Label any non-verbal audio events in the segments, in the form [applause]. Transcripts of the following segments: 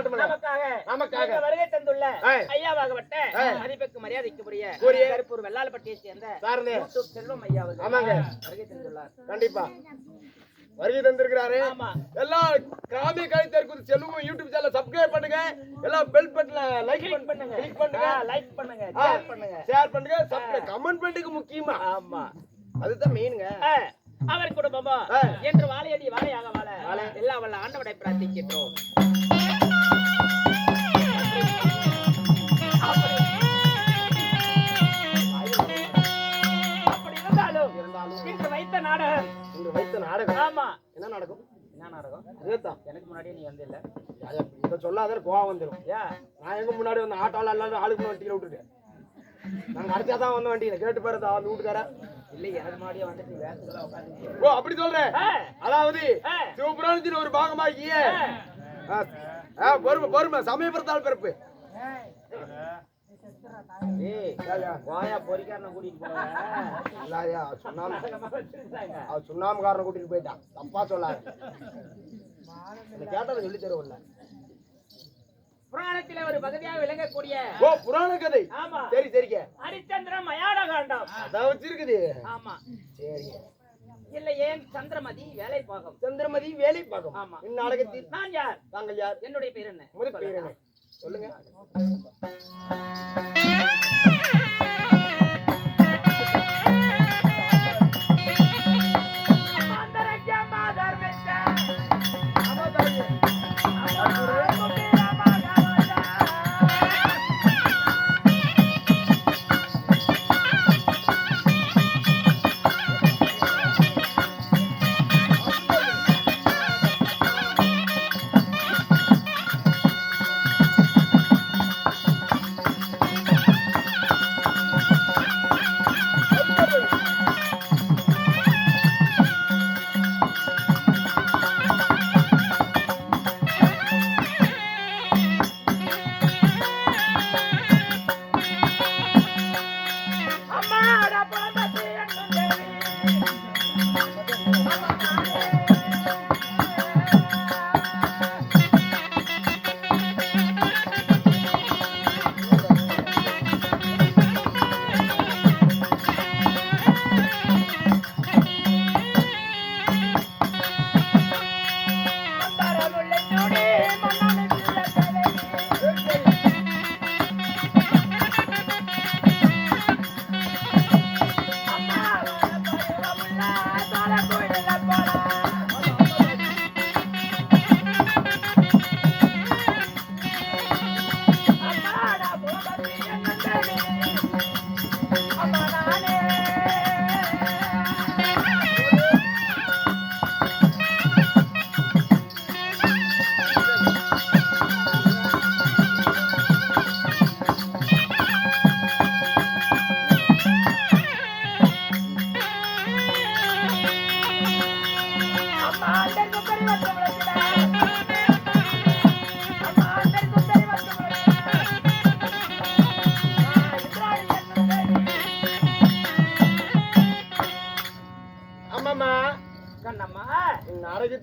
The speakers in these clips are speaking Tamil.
மட்டுமல்ல. நமக்காக நமக்காக. இங்கு வருகை தந்துள்ள. ஐயாவாகப்பட்ட. மதிப்புக்கு மரியாதைக்குரிய. கருப்பூர் வெள்ளாளப்பட்டியை சேர்ந்த செல்வம் ஐயா அவர்கள் ஆமாங்க. வருகை தந்துள்ளார். கண்டிப்பா. வருகை தந்திருக்கிறாரு. எல்லா கிராமிய கலைஞருக்கு செல்வம் யூடியூப் சேனல் சப்ஸ்கிரைப் பண்ணுங்க. எல்லாம் பெல் பட்டன்ல லைக் பண்ணுங்க. கிளிக் பண்ணுங்க. லைக் பண்ணுங்க. ஷேர் பண்ணுங்க. ஷேர் பண்ணுங்க. சப்ஸ்கிரைப் கமெண்ட் பண்ணுங்க முக்கியமா. ஆமா. அதுதான் மெயினுங்க அவர் குடும்பமா. என்று வாழையடி வாழையாக வாழ எல்லா வல்ல ஆண்டவனை பிரார்த்திக்கின்றோம். வைத்த நாடகம் ஆமா. என்ன நடக்கும்? என்ன நாடகம் இதுதான் எனக்கு முன்னாடியே நீ வந்து இல்ல இதை சொல்லாத கோவம் வந்துடும் யா. நான் எங்க முன்னாடி வந்து ஆட்டோல எல்லாரும் ஆளுக்கு வண்டியில விட்டுட்டேன். நாங்க அடுத்தா தான் வந்த வண்டியில. கேட்டு பாரு அந்த வீட்டுக்கார இல்ல எனக்கு முன்னாடியே வந்துட்டு ஓ அப்படி சொல்றேன். அதாவது. சிவபுராணத்தின் ஒரு பாகமாகிய பொறுமை பொறுமை சமயபுரத்தால் பிறப்பு. கோயா பொறிக்காரனை கூட்டிட்டு போவேன் இல்லாயா சுண்ணாம்பு அவன் கூட்டிட்டு போயிட்டான். தப்பா சொல்லாத. கேட்டதை சொல்லி தருவோம்ல. புராணத்திலே ஒரு பகுதியாக விளங்கக்கூடிய ஓ புராண கதை. ஆமா. சரி சரிங்க. ஹரிச்சந்திரன் மயான காண்டம் அதான் வச்சிருக்குது. ஆமா. சரிங்க இல்ல ஏன் சந்திரமதி வேலை பாகம் சந்திரமதி வேலை பார்க்கும் ஆமா. இந்நாடகத்தில் நான் யார்? தாங்கள் யார்? என்னுடைய பேர் என்ன? உமது பேர் என்ன? சொல்லுங்க.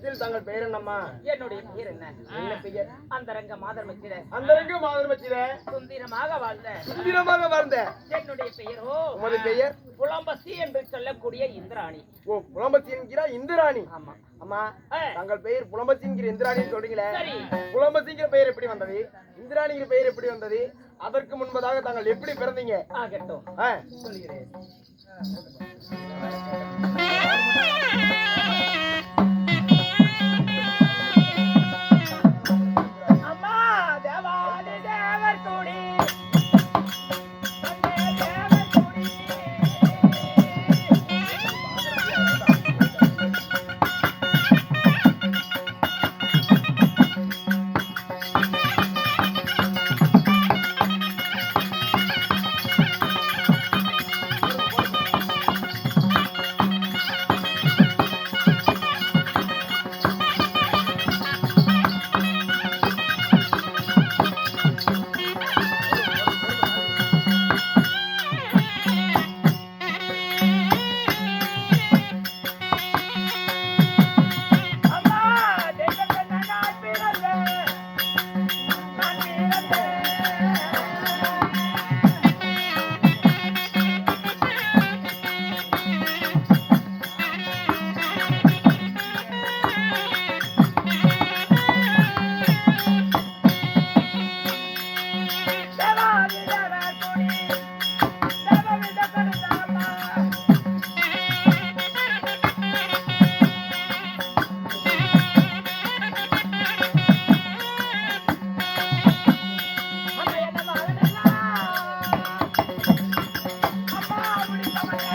இந்நாடகத்தில் தங்கள் பெயர் என்னம்மா? என்னுடைய பெயர் என்ன? என்ன பெயர்? அந்தரங்க மாதர் அந்தரங்க மாதர் சுந்தரமாக வாழ்ந்த. சுந்திரமாக வாழ்ந்த. என்னுடைய பெயரோ? உமது பெயர்? புலம்பசி என்று சொல்லக்கூடிய இந்திராணி. ஓ புலம்பத்தி என்கிறா இந்திராணி. ஆமா. அம்மா. தங்கள் பெயர் புலம்பத்தி என்கிற இந்திராணின்னு சொல்றீங்களே சரி. புலம்பத்திங்கிற பெயர் எப்படி வந்தது? இந்திராணிங்கிற பெயர் எப்படி வந்தது? அதற்கு முன்பதாக தாங்கள் எப்படி பிறந்தீங்க? ஆகட்டும். ஆ,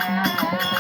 Yeah.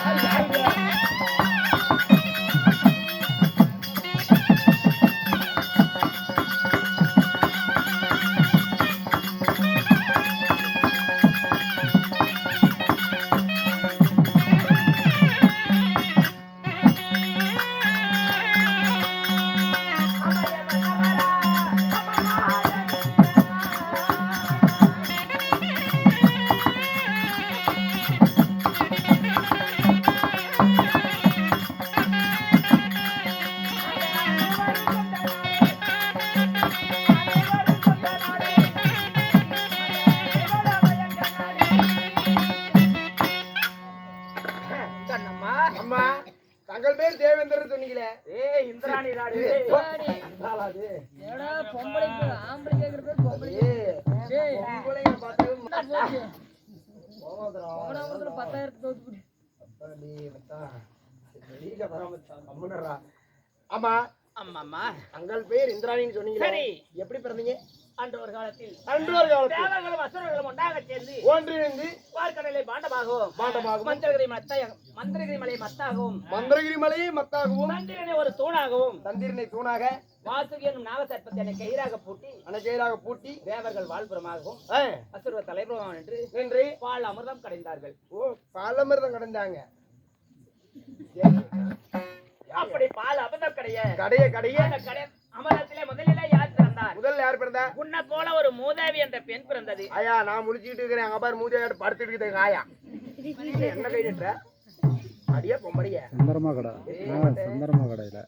அம்மா தங்கள் பேர் தேவேந்திரன் சொன்னீங்களே. ஏய் இந்திராணி அதாலா அது? ஏடா பொம்பளைக்கு ஆம்பளை கேக்குற பேர் பொம்பளை. ஏய், டேய் பொம்பளைங்க பார்த்து போச்சு? கோவந்துரும். போன மாசத்துல பத்தாயிரத்து தோத்து அத்தாடி, மச்சான். வெளியில வர மச்சான், கம்முனுடா. ஆமா அம்மாம்மா. தங்கள் பேர் இந்திராணின்னு சொன்னீங்களே. சரி. எப்படி பிறந்தீங்க? அன்று ஒரு காலத்தில் அன்று ஒரு காலத்தில் தேவர்களும் அசுரர்களும் ஒன்றாக சேர்ந்து ஒன்றிணைந்து பார்க்கடலை பாண்டமாகவும் பாண்டமாகவும் மந்திரகிரி மத்த மந்திரகிரி மலை மத்தாகவும் மந்திரகிரி மலையை மத்தாகவும் தந்திரனை ஒரு தூணாகவும் தந்திரனை தூணாக வாசுகி என்னும் நாகசர்ப்பத்தை என்னை கயிறாக பூட்டி அணைக்கையராக பூட்டி தேவர்கள் வாழ்புறமாகவும் அசுர தலைபுறமாகவும் என்று நின்று பால் அமிர்தம் கடைந்தார்கள். ஓ பாலமிர்தம் கடந்தாங்க. சரி. அப்படி பால் அமிர்தம் கடைய கடைய கடைய. அந்த கடை அமிர்தத்திலே முதலிலே பிறந்தார். முதல்ல யார் பிறந்தா உன்னை போல ஒரு மூதேவி என்ற பெண் பிறந்தது. ஆயா நான் முழிச்சுக்கிட்டு இருக்கிறேன். அங்க பாரு மூஞ்சாட்டு படுத்துட்டு இருக்குது. ஆயா. என்ன கை நிட்டுற? அடியே பொம்படிய சுந்தரமா கடை சுந்தரமா கடையில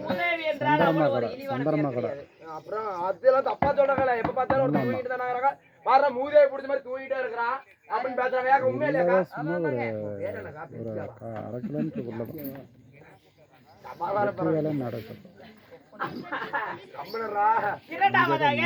மூதேவி சந்தர்மா கடை. கிடையாது. அப்புறம் அதெல்லாம் தப்பா சொல்றாங்கல்ல எப்ப பார்த்தாலும் ஒரு தூங்கிட்டு தானே இருக்கிறாங்க பாரு மூதையை பிடிச்ச மாதிரி தூங்கிட்டே இருக்கிறான் அப்படின்னு பேசுறாங்க. ஏங்க உண்மையிலேக்கா சும்மா ஒரு பேர் என்னக்கா ஒரு பேசிக்கலாம் க- அரை கிலோமீட்டருக்குள்ள தான் சமாதான வேலை நடக்கும். இரண்டாவதாக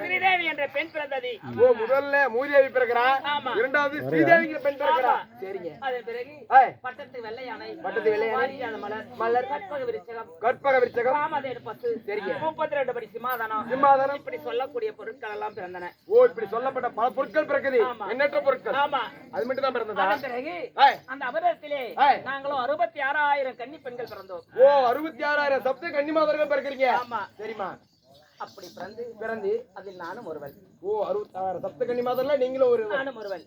ஸ்ரீதேவி என்ற பெண் பிறந்தது. ஓ முதல்ல மூதேவி பிறக்கிறா. ஆமா. இரண்டாவது ஸ்ரீதேவிங்கிற பெண் பிறக்கிறா. சரிங்க. அதன் பிறகு ஏய், பட்டத்து வெள்ளை யானை பட்டத்து வெள்ளை யானை, பாரிஜாத மலர் மலர் கற்பக விருச்சகம். கற்பக விருச்சகம். காமதேனு பசு. சரிங்க. முப்பத்தி ரெண்டு படி சிம்மாதனம். சிம்மாதனம். இப்படி சொல்லக்கூடிய பொருட்கள் எல்லாம் பிறந்தன. ஓ இப்படி சொல்லப்பட்ட பல பொருட்கள் பிறக்குது. ஆமா. எண்ணற்ற பொருட்கள். ஆமா. அது மட்டும் தான் பிறந்ததா? பிறகு அந்த அமிர்தத்திலே ஏய். நாங்களும் அறுபத்தி ஆறாயிரம் கன்னி பெண்கள் பிறந்தோம். ஓ அறுபத்தி ஆறாயிரம் சப்த கன்னிமாதர்கள் பிறக்கிறீங்க ஆமா. சரிம்மா அப்படி பிறந்து பிறந்து அதில் நானும் ஒருவன் ஓ அறுபத்தி ஆறாயிரம் சப்த கன்னிமாதர்ல நீங்களும் ஒரு நானும் ஒருவன்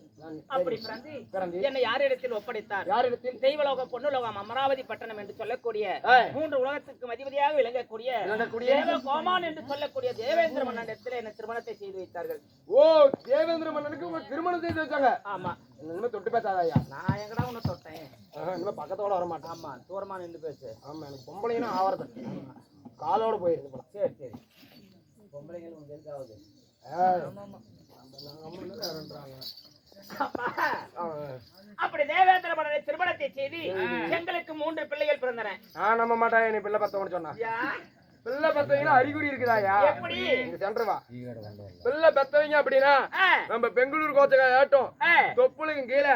அப்படி பிறந்து பிறந்து என்னை யாரிடத்தில் ஒப்படைத்தார்? யாரிடத்தில்? தெய்வலோகம் பொன்னுலோகம் அமராவதி பட்டணம் என்று சொல்லக்கூடிய. மூன்று உலகத்துக்கு அதிபதியாக விளங்கக்கூடிய விளங்கக்கூடிய கோமான் என்று சொல்லக்கூடிய தேவேந்திர மன்னனிடத்தில் என்ன திருமணத்தை செய்து வைத்தார்கள். ஓ தேவேந்திர மன்னனுக்கு உங்க திருமணம் செய்து வச்சாங்க. ஆமா. இனிமே தொட்டு பேசாதயா? நான் எங்கடா உன்னை தொட்டேன்? இனிமே பக்கத்தோட வர மாட்டேன் ஆமா தூரமா நின்று பேசு. ஆமா எனக்கு பொம்பளைங்கன்னா ஆவறது காலோட போயிருக்கு போல. சரி சரி. பொம்பளைகள் உங்களுக்கு எதுக்காவது? அப்படி தேவேந்திர மன்னனை திருமணத்தை செய்து எங்களுக்கு மூன்று பிள்ளைகள் பிறந்தன. நான் நம்ப மாட்டேன் நீ பிள்ளை பத்தவன்னு சொன்னா. பிள்ளை பெத்தவங்க அறிகுறி இருக்குதாயா? எப்படி? இங்க சென்டர் வா. பிள்ளை பெத்தவங்க அப்படின்னா நம்ம பெங்களூர் கோச்சக்காய் ஆட்டம் ஆ, தொப்புளுக்கு கீழே.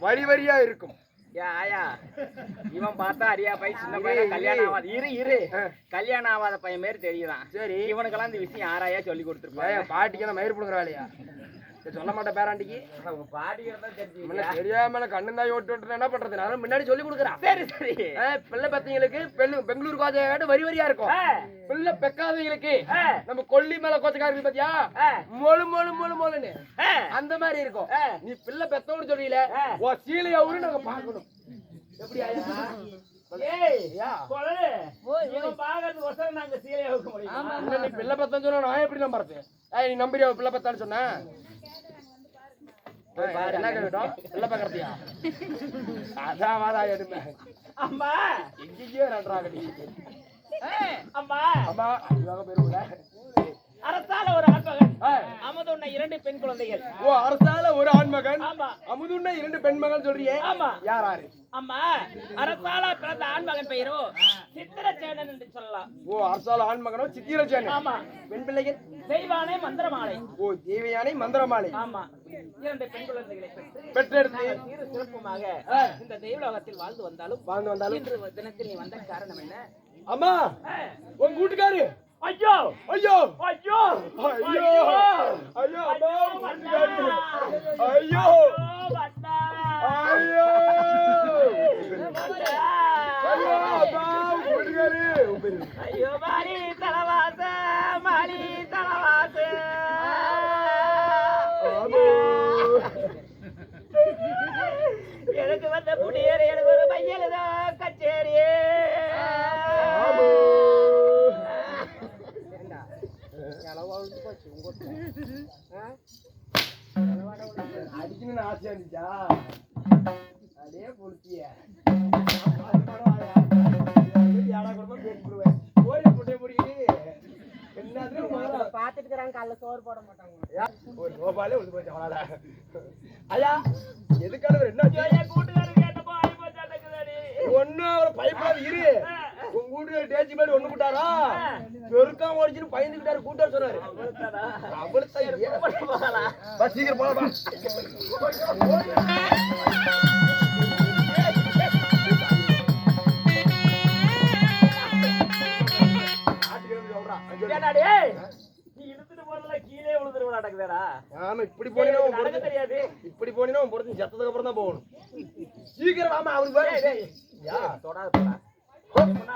வரி வரியா இருக்கும். ஆயா. [laughs] இவன் பார்த்தா அரியா பை சின்ன பையன்? கல்யாணம் ஆகாத இரு இரு. கல்யாணம் ஆகாத பையன் மாரி தெரியுதான். சரி. இவனுக்கெல்லாம் இந்த விஷயம் யாராயா சொல்லி கொடுத்துருப்பாங்க. பாட்டிக்கு என்ன மயிர் புடுங்குற வேலையா? சரி, சொல்ல மாட்டேன் பேராண்டிக்கு. உங்க பாட்டி தான் தெரிஞ்சு முன்ன தெரியாம கண்ணு தாய் ஓட்டு என்ன பண்றது? நான் முன்னாடி சொல்லி கொடுக்குறான். சரி சரி. பிள்ளை பத்தவங்களுக்கு பெல்லு- பெங்களூர் கோச்சக்காட்டு வரி வரியா இருக்கும். பிள்ளை பெக்காதவங்களுக்கு நம்ம கொல்லி மேல கோச்சக்காரங்க பாத்தியா? மொழு மொழு மொழு மொழுன்னு. அந்த மாதிரி இருக்கும். நீ பிள்ளை பெத்தவனு சொல்றீல ஆ. ஓ சீலையாவும் நாங்க பார்க்கணும். எப்படி பிள்ளை பெத்தன்னு சொன்னா நான் எப்படி நம்புறது ஏய் நீ நம்புறியா பிள்ளை பெத்தான்னு சொன்ன? என்ன கேட்டோம் பிள்ளை பக்கறதியா அதான் வாடா எடுமே அம்மா. எங்கேயோ அம்மா. அரசால ஒரு ஆண்மகன். அமுதுண்ண இரண்டு பெண் குழந்தைகள். ஓ அரசால ஒரு ஆண்மகன். ஆமா. அமுதுண்ண இரண்டு பெண்மகன் சொல்றியே? ஆமா. யார் யாரு அம்மா அரசால பிறந்த ஆண்மகன் பெயரோ? சித்திரச்சேனன் என்று சொல்லலாம். ஓ அரசால ஆண்மகனோ? சித்திரச்சேன் ஆமா. பெண் பிள்ளைகள்? தெய்வானை மந்திரமாலை. ஓ தேவியானை மந்திரமாலை. ஆமா. இரண்டு பெண் குழந்தைகளை பெற்று பெற்றெடுத்து. நாங்கள் சீரு சிறப்புமாக இந்த தெய்வலோகத்தில் வாழ்ந்து வந்தாலும் வாழ்ந்து வந்தாலும் இன்று தினத்தில் நீ வந்த காரணம் என்ன? அம்மா உங்க வீட்டுக்காரு ஐயோ! ஐயோ! ஐயோ! ஐயோ! ஐயோ! ஐயோ. ஐயோ. ஐயோ! மாலி தலவாச மாலி தலவாச. எனக்கு வந்த புடியர் எனக்கு ஒரு பையலுதோ கச்சேரி ஆமா. அடிக்கணும்னு ஆசையா இருந்துச்சா அதே பொழுத்திய ஏடா குடும்பம் இருக்கிறாங்க காலைல சோறு போட மாட்டாங்க ஒரு கேட்டப்போ ஒண்ணும் பயப்படாது இரு உங்க வீட்டுல டேச்சி மேல ஒண்ணு விட்டாரா பெருக்காம ஓடிச்சுன்னு பயந்துக்கிட்டாரு கூட்டார் சொன்னாரு. அவ்வளவுதானா? அவளுக்கு ஏன் போகலாம். வா, சீக்கிரம் போலாம் ஆமா இப்படி போனீங்கன்னா தெரியாது. இப்படி போனீங்கன்னா உன் பொறுத்து செத்ததுக்கு அப்புறம் தான் போகணும். சீக்கிரம் வாமா அவருக்கு ಹೋಗೋಣ